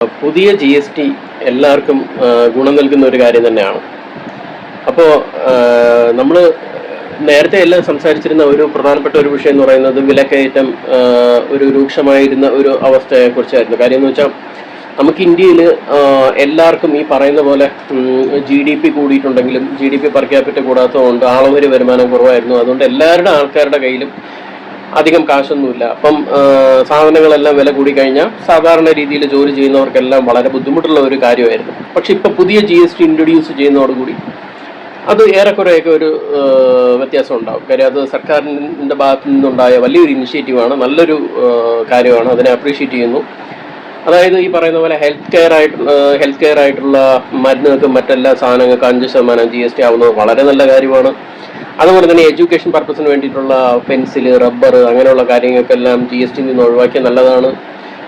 പുതിയ G S T എല്ലാവർക്കും ഗുണം നൽകുന്ന ഒരു കാര്യം തന്നെയാണ്. അപ്പോൾ നമ്മൾ നേരത്തെ എല്ലാം സംസാരിച്ചിരുന്ന ഒരു പ്രധാനപ്പെട്ട ഒരു വിഷയം എന്ന് പറയുന്നത് വിലക്കയറ്റം ഒരു രൂക്ഷമായിരുന്ന ഒരു അവസ്ഥയെ കുറിച്ചായിരുന്നു കാര്യം എന്ന് വെച്ചാൽ നമുക്ക് ഇന്ത്യയിൽ എല്ലാവർക്കും ഈ പറയുന്ന പോലെ ജി ഡി പി കൂടിയിട്ടുണ്ടെങ്കിലും ജി ഡി പി capita കൂടാത്തതുകൊണ്ട് ആളവര് വരുമാനം കുറവായിരുന്നു. അതുകൊണ്ട് എല്ലാവരുടെ ആൾക്കാരുടെ കയ്യിലും അധികം കാശൊന്നുമില്ല. അപ്പം സാധനങ്ങളെല്ലാം വില കൂടി കഴിഞ്ഞാൽ സാധാരണ രീതിയിൽ ജോലി ചെയ്യുന്നവർക്കെല്ലാം വളരെ ബുദ്ധിമുട്ടുള്ള ഒരു കാര്യമായിരുന്നു. പക്ഷെ ഇപ്പം പുതിയ ജി എസ് ടി ഇൻട്രൊഡ്യൂസ് ചെയ്യുന്നതോടുകൂടി അത് ഏറെക്കുറെയൊക്കെ ഒരു വ്യത്യാസം ഉണ്ടാവും. കാര്യം അത് സർക്കാരിന്റെ ഭാഗത്തു നിന്നുണ്ടായ വലിയൊരു ഇനിഷ്യേറ്റീവാണ് നല്ലൊരു കാര്യമാണ് അതിനെ അപ്രീഷിയേറ്റ് ചെയ്യുന്നു. അതായത് ഈ പറയുന്ന പോലെ ഹെൽത്ത് കെയർ ആയിട്ട് ഹെൽത്ത് കെയർ ആയിട്ടുള്ള മരുന്നുകൾക്കും മറ്റെല്ലാ സാധനങ്ങൾക്കും അഞ്ച് ശതമാനം ജി എസ് ടി ആവുന്നത് വളരെ നല്ല കാര്യമാണ്. അതുപോലെ തന്നെ എഡ്യൂക്കേഷൻ പർപ്പസിന് വേണ്ടിയിട്ടുള്ള പെൻസിൽ റബ്ബർ അങ്ങനെയുള്ള കാര്യങ്ങൾക്കെല്ലാം ജി എസ് ടി നിന്ന് ഒഴിവാക്കിയ നല്ലതാണ്.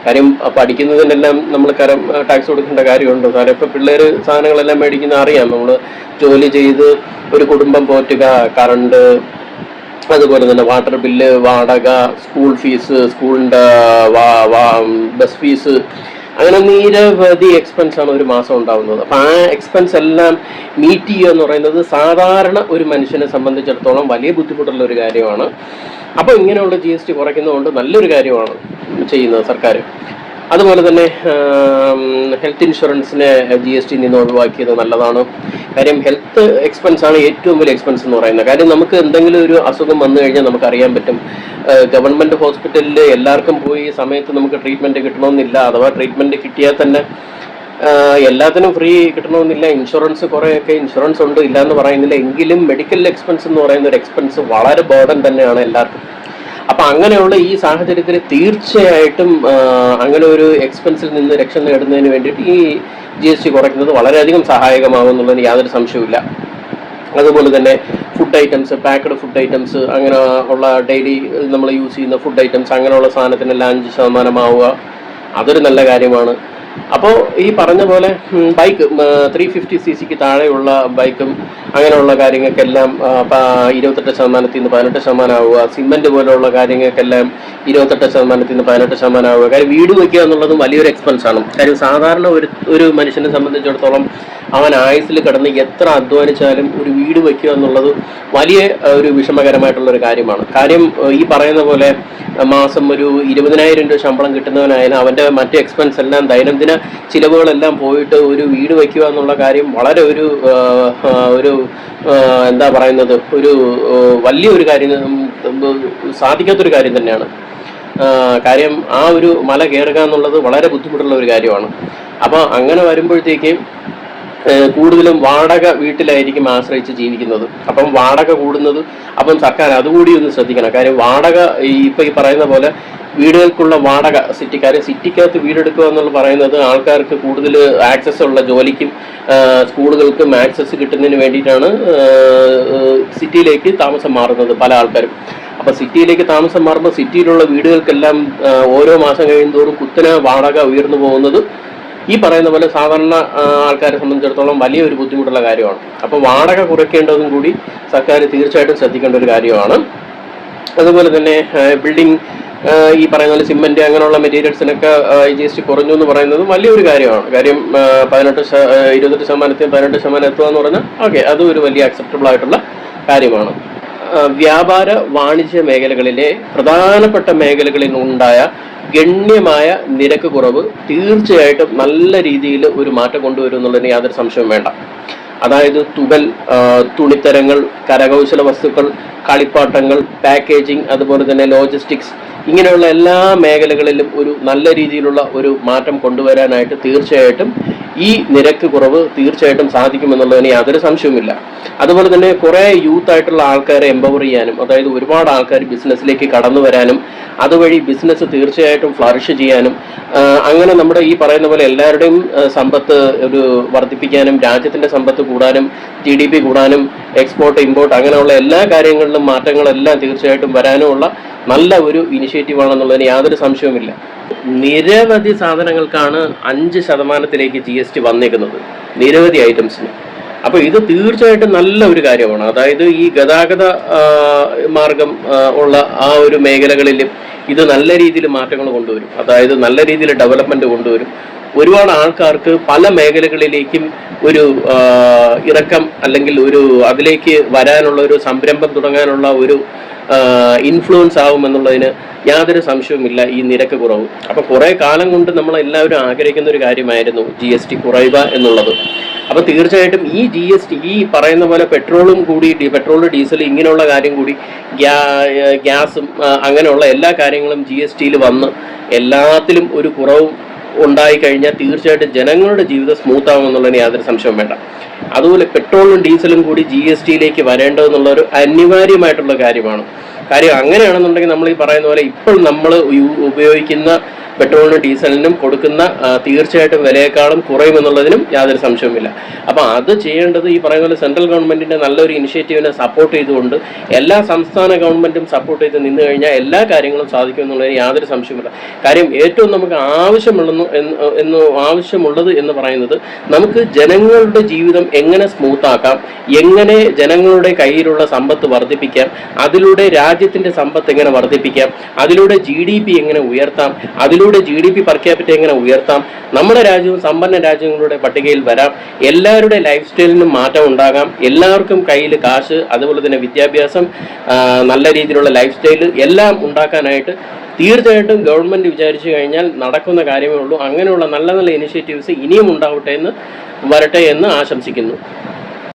കാര്യം പഠിക്കുന്നതിനെല്ലാം നമ്മൾ കരം ടാക്സ് കൊടുക്കേണ്ട കാര്യമുണ്ട്. കാരണം ഇപ്പം പിള്ളേർ സാധനങ്ങളെല്ലാം മേടിക്കുന്ന അറിയാം. നമ്മൾ ജോലി ചെയ്ത് ഒരു കുടുംബം പോറ്റുക കറണ്ട് അതുപോലെ തന്നെ വാട്ടർ ബില്ല് വാടക സ്കൂൾ ഫീസ് സ്കൂളിന്റെ ബസ് ഫീസ് അങ്ങനെ നിരവധി എക്സ്പെൻസ് ആണ് ഒരു മാസം ഉണ്ടാവുന്നത്. അപ്പം ആ എക്സ്പെൻസ് എല്ലാം മീറ്റ് ചെയ്യുക എന്ന് പറയുന്നത് സാധാരണ ഒരു മനുഷ്യനെ സംബന്ധിച്ചിടത്തോളം വലിയ ബുദ്ധിമുട്ടുള്ള ഒരു കാര്യമാണ്. അപ്പോൾ ഇങ്ങനെയുള്ള ജി എസ് ടി കുറയ്ക്കുന്നതുകൊണ്ട് നല്ലൊരു കാര്യമാണ് ചെയ്യുന്നത് സർക്കാർ അതുപോലെ തന്നെ ഹെൽത്ത് ഇൻഷുറൻസിനെ ജി എസ് ടി നിന്ന് ഒഴിവാക്കിയത് നല്ലതാണ്. കാര്യം ഹെൽത്ത് എക്സ്പെൻസ് ആണ് ഏറ്റവും വലിയ എക്സ്പെൻസ് എന്ന് പറയുന്നത്. കാര്യം നമുക്ക് എന്തെങ്കിലും ഒരു അസുഖം വന്നു കഴിഞ്ഞാൽ നമുക്ക് അറിയാൻ പറ്റും. ഗവൺമെന്റ് ഹോസ്പിറ്റലിൽ എല്ലാവർക്കും പോയി സമയത്ത് നമുക്ക് ട്രീറ്റ്മെന്റ് കിട്ടണമെന്നില്ല. അഥവാ ട്രീറ്റ്മെന്റ് കിട്ടിയാൽ തന്നെ എല്ലാത്തിനും ഫ്രീ കിട്ടണമെന്നില്ല. ഇൻഷുറൻസ് കുറേയൊക്കെ ഇൻഷുറൻസ് ഉണ്ട് ഇല്ല എന്ന് പറയുന്നില്ല. എങ്കിലും മെഡിക്കൽ എക്സ്പെൻസ് എന്ന് പറയുന്ന ഒരു എക്സ്പെൻസ് വളരെ ബേർഡൻ തന്നെയാണ് എല്ലാവർക്കും. അപ്പൊ അങ്ങനെയുള്ള ഈ സാഹചര്യത്തിൽ തീർച്ചയായിട്ടും അങ്ങനെ ഒരു എക്സ്പെൻസിൽ നിന്ന് രക്ഷ നേടുന്നതിന് വേണ്ടിയിട്ട് ഈ ജി എസ് ടി കുറയ്ക്കുന്നത് വളരെയധികം സഹായകമാകും എന്നുള്ളതിന് യാതൊരു സംശയവുമില്ല. അതുപോലെ തന്നെ food items packed food items അങ്ങനെ ഉള്ള ഡെയിലി നമ്മൾ യൂസ് ചെയ്യുന്ന ഫുഡ് ഐറ്റംസ് അങ്ങനെയുള്ള സാധനത്തിനെല്ലാം അഞ്ച് ശതമാനമാവുക അതൊരു നല്ല കാര്യമാണ്. അപ്പോൾ ഈ പറഞ്ഞ പോലെ ബൈക്ക് ത്രീ ഫിഫ്റ്റി സി സിക്ക് താഴെയുള്ള ബൈക്കും അങ്ങനെയുള്ള കാര്യങ്ങൾക്കെല്ലാം ഇരുപത്തെട്ട് ശതമാനത്തിൽ നിന്ന് പതിനെട്ട് ശതമാനം ആവുക സിമെന്റ് പോലെയുള്ള കാര്യങ്ങൾക്കെല്ലാം ഇരുപത്തെട്ട് ശതമാനത്തിൽ നിന്ന് പതിനെട്ട് ശതമാനം ആവുക കാര്യം വീട് വയ്ക്കുക എന്നുള്ളതും വലിയൊരു എക്സ്പെൻസ് ആണ്. കാര്യം സാധാരണ ഒരു ഒരു മനുഷ്യനെ സംബന്ധിച്ചിടത്തോളം അവൻ ആയുസിൽ കിടന്ന് എത്ര അധ്വാനിച്ചാലും ഒരു വീട് വയ്ക്കുക എന്നുള്ളത് വലിയ ഒരു വിഷമകരമായിട്ടുള്ള ഒരു കാര്യമാണ്. കാര്യം ഈ പറയുന്ന പോലെ മാസം ഒരു ഇരുപതിനായിരം രൂപ ശമ്പളം കിട്ടുന്നവനായാലും അവന്റെ മറ്റ് എക്സ്പെൻസ് എല്ലാം ദൈനംദിന ചിലവുകളെല്ലാം പോയിട്ട് ഒരു വീട് വയ്ക്കുക എന്നുള്ള കാര്യം വളരെ ഒരു ഒരു എന്താ പറയുന്നത് ഒരു വലിയൊരു കാര്യം സാധിക്കാത്തൊരു കാര്യം തന്നെയാണ്. കാര്യം ആ ഒരു മല കയറുക എന്നുള്ളത് വളരെ ബുദ്ധിമുട്ടുള്ള ഒരു കാര്യമാണ്. അപ്പോൾ അങ്ങനെ വരുമ്പോഴത്തേക്ക് കൂടുതലും വാടക വീട്ടിലായിരിക്കും ആശ്രയിച്ച് ജീവിക്കുന്നത്. അപ്പം വാടക കൂടുന്നത് അപ്പം സർക്കാർ അതുകൂടി ഒന്ന് ശ്രദ്ധിക്കണം. കാര്യം വാടക ഇപ്പൊ ഈ പറയുന്ന പോലെ വീടുകൾക്കുള്ള വാടക സിറ്റിക്കാർ സിറ്റിക്കകത്ത് വീടെടുക്കുക എന്നുള്ള പറയുന്നത് ആൾക്കാർക്ക് കൂടുതൽ ആക്സസ് ഉള്ള ജോലിക്കും സ്കൂളുകൾക്കും ആക്സസ് കിട്ടുന്നതിന് വേണ്ടിയിട്ടാണ് സിറ്റിയിലേക്ക് താമസം മാറുന്നത് പല ആൾക്കാരും. അപ്പൊ സിറ്റിയിലേക്ക് താമസം മാറുമ്പോൾ സിറ്റിയിലുള്ള വീടുകൾക്കെല്ലാം ഓരോ മാസം കഴിയുന്തോറും കുത്തനെ വാടക ഉയർന്നു പോകുന്നത് ഈ പറയുന്ന പോലെ സാധാരണ ആൾക്കാരെ സംബന്ധിച്ചിടത്തോളം വലിയൊരു ബുദ്ധിമുട്ടുള്ള കാര്യമാണ്. അപ്പോൾ വാടക കുറയ്ക്കേണ്ടതും കൂടി സർക്കാർ തീർച്ചയായിട്ടും ശ്രദ്ധിക്കേണ്ട ഒരു കാര്യമാണ്. അതുപോലെ തന്നെ ബിൽഡിംഗ് ഈ പറയുന്ന പോലെ സിമെന്റ് അങ്ങനെയുള്ള മെറ്റീരിയൽസിനൊക്കെ ജി എസ് ടി കുറഞ്ഞു എന്ന് പറയുന്നത് വലിയൊരു കാര്യമാണ്. കാര്യം പതിനെട്ട് ഇരുപത്തെട്ട് ശതമാനത്തിൽ പതിനെട്ട് ശതമാനം എത്തുക എന്ന് പറഞ്ഞാൽ ഓക്കെ അത് ഒരു വലിയ അക്സെപ്റ്റബിൾ ആയിട്ടുള്ള കാര്യമാണ്. വ്യാപാര വാണിജ്യ മേഖലകളിലെ പ്രധാനപ്പെട്ട മേഖലകളിൽ ഉണ്ടായ ഗണ്യമായ നിരക്ക് കുറവ് തീർച്ചയായിട്ടും നല്ല രീതിയിൽ ഒരു മാറ്റം കൊണ്ടുവരും എന്നുള്ളതിന് യാതൊരു സംശയവും വേണ്ട. അതായത് തുകൽ തുണിത്തരങ്ങൾ കരകൗശല വസ്തുക്കൾ കളിപ്പാട്ടങ്ങൾ പാക്കേജിംഗ് അതുപോലെ തന്നെ ലോജിസ്റ്റിക്സ് ഇങ്ങനെയുള്ള എല്ലാ മേഖലകളിലും ഒരു നല്ല രീതിയിലുള്ള ഒരു മാറ്റം കൊണ്ടുവരാനായിട്ട് തീർച്ചയായിട്ടും ഈ നിരക്ക് കുറവ് തീർച്ചയായിട്ടും സാധിക്കുമെന്നുള്ളതിന് യാതൊരു സംശയവുമില്ല. അതുപോലെ തന്നെ കുറേ യൂത്ത് ആയിട്ടുള്ള ആൾക്കാരെ എംപവർ ചെയ്യാനും അതായത് ഒരുപാട് ആൾക്കാർ ബിസിനസ്സിലേക്ക് കടന്നു വരാനും അതുവഴി ബിസിനസ് തീർച്ചയായിട്ടും ഫ്ലറിഷ് ചെയ്യാനും അങ്ങനെ നമ്മുടെ ഈ പറയുന്ന പോലെ എല്ലാവരുടെയും സമ്പത്ത് ഒരു വർദ്ധിപ്പിക്കാനും രാജ്യത്തിന്റെ സമ്പത്ത് കൂടാനും ജി ഡി പി കൂടാനും എക്സ്പോർട്ട് ഇമ്പോർട്ട് അങ്ങനെയുള്ള എല്ലാ കാര്യങ്ങളിലും മാറ്റങ്ങളെല്ലാം തീർച്ചയായിട്ടും വരാനുമുള്ള നല്ല ഒരു ഇനിഷ്യേറ്റീവ് ആണെന്നുള്ളതിന് യാതൊരു സംശയവുമില്ല. നിരവധി സാധനങ്ങൾക്കാണ് അഞ്ച് ശതമാനത്തിലേക്ക് ജി എസ് ടി വന്നേക്കുന്നത്. നിരവധി ഐറ്റംസിന് അപ്പോൾ ഇത് തീർച്ചയായിട്ടും നല്ല ഒരു കാര്യമാണ്. അതായത് ഈ ഗതാഗത മാർഗം ഉള്ള ആ ഒരു മേഖലകളിലും ഇത് നല്ല രീതിയിൽ മാറ്റങ്ങൾ കൊണ്ടുവരും. അതായത് നല്ല രീതിയിൽ ഡെവലപ്മെന്റ് കൊണ്ടുവരും. ഒരുപാട് ആൾക്കാർക്ക് പല മേഖലകളിലേക്കും ഒരു ഇറക്കം അല്ലെങ്കിൽ ഒരു അതിലേക്ക് വരാനുള്ള ഒരു സംരംഭം തുടങ്ങാനുള്ള ഒരു ഇൻഫ്ലുവൻസ് ആവും എന്നുള്ളതിന് യാതൊരു സംശയവുമില്ല ഈ നിരക്ക് കുറവ്. അപ്പൊ കുറെ കാലം കൊണ്ട് നമ്മൾ എല്ലാവരും ആഗ്രഹിക്കുന്ന ഒരു കാര്യമായിരുന്നു ജി എസ് ടി കുറയുക എന്നുള്ളത്. അപ്പൊ തീർച്ചയായിട്ടും ഈ ജി എസ് ടി ഈ പറയുന്ന പോലെ പെട്രോളും കൂടി പെട്രോൾ ഡീസൽ ഇങ്ങനെയുള്ള കാര്യം കൂടി ഗ്യാസും അങ്ങനെയുള്ള എല്ലാ കാര്യങ്ങളും ജി എസ് ടിയിൽ വന്ന് എല്ലാത്തിലും ഒരു കുറവും ഉണ്ടായി കഴിഞ്ഞാൽ തീർച്ചയായിട്ടും ജനങ്ങളുടെ ജീവിതം സ്മൂത്ത് ആകുമെന്നുള്ളതിന് യാതൊരു സംശയവും വേണ്ട. അതുപോലെ പെട്രോളും ഡീസലും കൂടി ജി എസ് ടിയിലേക്ക് വരേണ്ടതെന്നുള്ള ഒരു അനിവാര്യമായിട്ടുള്ള കാര്യമാണ്. കാര്യം അങ്ങനെയാണെന്നുണ്ടെങ്കിൽ നമ്മൾ ഈ പറയുന്ന പോലെ ഇപ്പോൾ നമ്മൾ ഉപയോഗിക്കുന്ന പെട്രോളിനും ഡീസലിനും കൊടുക്കുന്ന തീർച്ചയായിട്ടും വിലയേക്കാളും കുറയുമെന്നുള്ളതിനും യാതൊരു സംശയവുമില്ല. അപ്പോൾ അത് ചെയ്യേണ്ടത് ഈ പറയുന്ന പോലെ സെൻട്രൽ ഗവൺമെന്റിന്റെ നല്ലൊരു ഇനിഷ്യേറ്റീവിനെ സപ്പോർട്ട് ചെയ്തുകൊണ്ട് എല്ലാ സംസ്ഥാന ഗവൺമെന്റും സപ്പോർട്ട് ചെയ്ത് നിന്ന് കഴിഞ്ഞാൽ എല്ലാ കാര്യങ്ങളും സാധിക്കും എന്നുള്ളതിന് യാതൊരു സംശയമില്ല കാര്യം ഏറ്റവും നമുക്ക് ആവശ്യമുള്ളെന്ന് എന്ന് ആവശ്യമുള്ളത് എന്ന് പറയുന്നത് നമുക്ക് ജനങ്ങളുടെ ജീവിതം എങ്ങനെ സ്മൂത്താക്കാം എങ്ങനെ ജനങ്ങളുടെ കയ്യിലുള്ള സമ്പത്ത് വർദ്ധിപ്പിക്കാം അതിലൂടെ രാജ്യത്തിന്റെ സമ്പത്ത് എങ്ങനെ വർദ്ധിപ്പിക്കാം അതിലൂടെ ജി ഡി പി എങ്ങനെ ഉയർത്താം അതിലൂടെ G D P per capita എങ്ങനെ ഉയർത്താം? നമ്മുടെ രാജ്യവും സമ്പന്ന രാജ്യങ്ങളുടെ പട്ടികയിൽ വരാം. എല്ലാവരുടെ ലൈഫ് സ്റ്റൈലിനും മാറ്റം ഉണ്ടാകാം. എല്ലാവർക്കും കയ്യിൽ കാശ് അതുപോലെ തന്നെ വിദ്യാഭ്യാസം നല്ല രീതിയിലുള്ള ലൈഫ് സ്റ്റൈൽ എല്ലാം ഉണ്ടാക്കാനായിട്ട് തീർച്ചയായിട്ടും ഗവൺമെന്റ് വിചാരിച്ചു കഴിഞ്ഞാൽ നടക്കുന്ന കാര്യമേ ഉള്ളൂ. അങ്ങനെയുള്ള നല്ല നല്ല ഇനിഷ്യേറ്റീവ്സ് ഇനിയും ഉണ്ടാവട്ടെ എന്ന് വരട്ടെ എന്ന് ആശംസിക്കുന്നു.